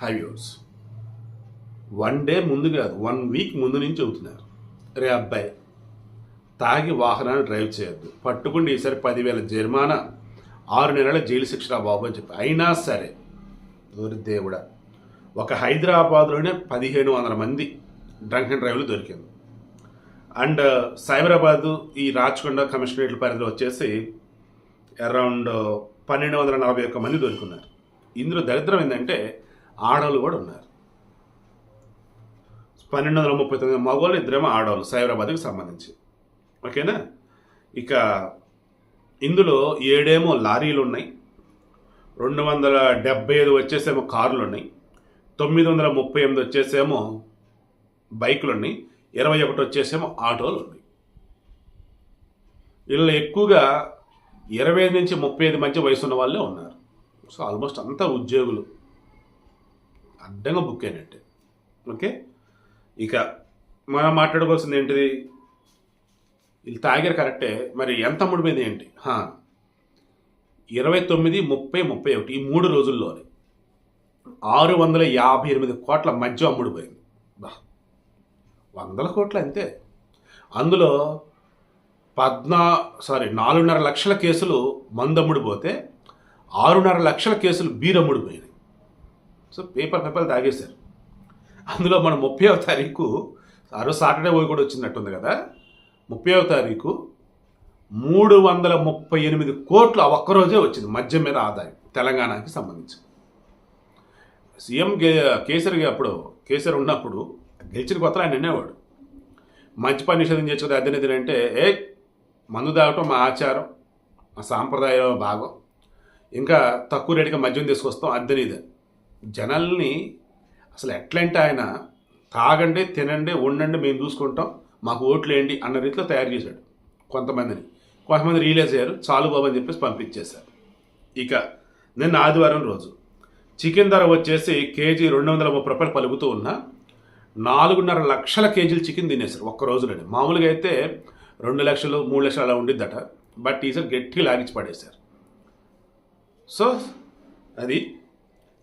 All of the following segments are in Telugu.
ఫైవ్ ఇయర్స్ వన్ డే ముందు కాదు వన్ వీక్ ముందు నుంచి అవుతున్నారు. రే అబ్బాయి తాగి వాహనాన్ని డ్రైవ్ చేయొద్దు. పట్టుకుంటే ఈసారి పదివేల జరిమానా. ఆరు నెలల జైలు శిక్ష బాబు అని చెప్పి. అయినా సరే దూరి దేవుడా ఒక హైదరాబాద్లోనే పదిహేను వందల మంది డ్రంక్ అండ్ డ్రైవ్లు దొరికింది అండ్ సైబరాబాదు ఈ రాచకొండ కమిషనరేట్ల పరిధిలో వచ్చేసి అరౌండ్ పన్నెండు వందల నలభై ఒక్క మంది దొరుకున్నారు. ఇందులో దరిద్రం ఏంటంటే ఆడవాళ్ళు కూడా ఉన్నారు. పన్నెండు వందల ముప్పై తొమ్మిది మగవాళ్ళు ఇద్దరేమో ఆడవాళ్ళు సైబరాబాద్కి సంబంధించి. ఓకేనా? ఇక ఇందులో ఏడేమో లారీలు ఉన్నాయి. రెండు వందల డెబ్బై ఐదు వచ్చేసేమో కార్లు ఉన్నాయి. తొమ్మిది వందల ముప్పై ఎనిమిది వచ్చేసేమో బైకులు ఉన్నాయి. ఇరవై ఒకటి వచ్చేసేమో ఆటోలు ఉన్నాయి. వీళ్ళు ఎక్కువగా ఇరవై ఐదు నుంచి ముప్పై ఐదు మధ్య వయసు ఉన్న వాళ్ళే ఉన్నారు. సో ఆల్మోస్ట్ అంతా ఉద్యోగులు. అడ్డంగా బుక్ అయినట్టే. ఓకే? ఇక మనం మాట్లాడుకోవాల్సింది ఏంటిది? వీళ్ళు తాగారు కరెక్టే మరి ఎంత అమ్ముడిపోయింది ఏంటి? ఇరవై తొమ్మిది ముప్పై ముప్పై ఒకటి ఈ మూడు రోజుల్లోనే ఆరు వందల యాభై ఎనిమిది కోట్ల మధ్య అమ్ముడిపోయింది పోయింది. వందల కోట్ల అంతే. అందులో పద్నా సారీ నాలుగున్నర లక్షల కేసులు మందమ్ముడు పోతే ఆరున్నర లక్షల కేసులు బీరమ్ముడు అమ్ముడిపోయినాయి సో పేపర్ పేపర్ తాగేశారు. అందులో మన ముప్పైవ తారీఖు ఆ రోజు సాటర్డే పోయి కూడా వచ్చినట్టుంది కదా. ముప్పైవ తారీఖు మూడు వందల ముప్పై ఎనిమిది కోట్లు ఒక్కరోజే వచ్చింది మద్యం మీద ఆదాయం తెలంగాణకి సంబంధించి. సీఎం కే కేసరి అప్పుడు కేసరి ఉన్నప్పుడు గెలిచిన కొత్త ఆయన అనేవాడు. మంచి పని నిషేధం చేయొచ్చు కదా అద్దె అంటే ఏ మందు తాగటం మా ఆచారం మా సాంప్రదాయం భాగం. ఇంకా తక్కువ రేటుగా మద్యం తీసుకొస్తాం అద్దెనిదే జనాల్ని అసలు ఎట్లంటే ఆయన తాగండి తినండి ఉండండి మేము చూసుకుంటాం మాకు ఓట్లు వేయండి అన్న రీతిలో తయారు చేశాడు కొంతమందిని. కొంతమంది రియలైజ్ అయ్యారు చాలు బాబు అని చెప్పేసి పంపించేశారు. ఇక నిన్న ఆదివారం రోజు చికెన్ ధర వచ్చేసి కేజీ రెండు వందల ముప్పై రూపాయలు పలుకుతూ ఉన్న నాలుగున్నర లక్షల కేజీలు చికెన్ తినేశారు ఒక్క రోజులోనే. మామూలుగా అయితే రెండు లక్షలు మూడు లక్షలు అలా ఉండిద్దట. బట్ ఈసారి గట్టిగా లాగించి పడేశారు. సో అది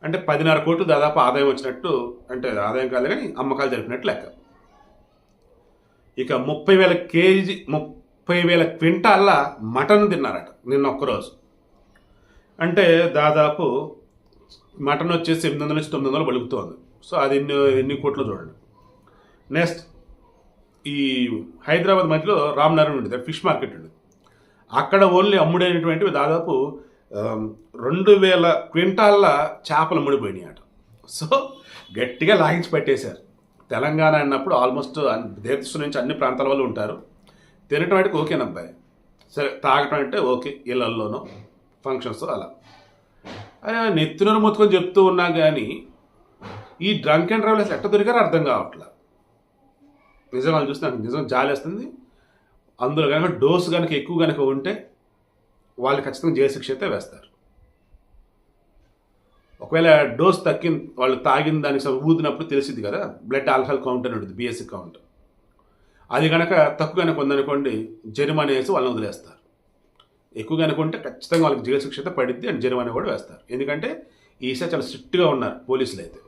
అంటే పదిన్నర కోట్లు దాదాపు ఆదాయం వచ్చినట్టు అంటే ఆదాయం కాదు కానీ అమ్మకాలు జరిపినట్టు లెక్క. ఇక ముప్పై వేల కేజీ ముప్పై వేల క్వింటాల్ల మటన్ తిన్నారట నిన్న ఒక్కరోజు. అంటే దాదాపు మటన్ వచ్చేసి ఎనిమిది వందల నుంచి తొమ్మిది వందలు పలుకుతోంది. సో అది ఎన్ని ఎన్ని కోట్లు చూడండి. నెక్స్ట్ ఈ హైదరాబాద్ మధ్యలో రామ్నగర్ ఉండేది ఫిష్ మార్కెట్ ఉండేది. అక్కడ ఓన్లీ అమ్ముడైనటువంటివి దాదాపు రెండు వేల క్వింటాళ్ళ చేపలు ముడిపోయినాయి అట సో గట్టిగా లాగించి పెట్టేశారు. తెలంగాణ అన్నప్పుడు ఆల్మోస్ట్ అన్ని- నుంచి అన్ని ప్రాంతాల వాళ్ళు ఉంటారు. తినటం అంటే ఓకేనబ్బాయి సరే తాగటం అంటే ఓకే ఇళ్ళల్లోనో ఫంక్షన్స్ అలా. అయ్యా, నెత్తినరు మొత్తుకొని చెప్తూ ఉన్నా కానీ ఈ డ్రంక్ అండ్ డ్రైవ్లు ఎట్ట దొరికారో అర్థం కావట్లా. నిజం వాళ్ళు చూస్తే నాకు నిజం జాలేస్తుంది. అందులో కనుక డోసు కనుక ఎక్కువ కనుక ఉంటే వాళ్ళు ఖచ్చితంగా జైలు అయితే వేస్తారు. ఒకవేళ డోస్ తక్కిన వాళ్ళు తాగిన దానికి సమ- ఊదినప్పుడు తెలిసింది కదా బ్లడ్ ఆల్కహాల్ కౌంట్ అని ఉంటుంది బిఎస్సి కౌంట్ అది కనుక తక్కువ కనుక ఉందనుకోండి జరిమానా వేసి వాళ్ళని వదిలేస్తారు. ఎక్కువ కనుక ఉంటే ఖచ్చితంగా వాళ్ళకి జైలు శిక్ష అయితే పడిద్ది అండ్ జరిమానా కూడా వేస్తారు. ఎందుకంటే ఈసారి చాలా స్ట్రిక్ట్గా ఉన్నారు పోలీసులు అయితే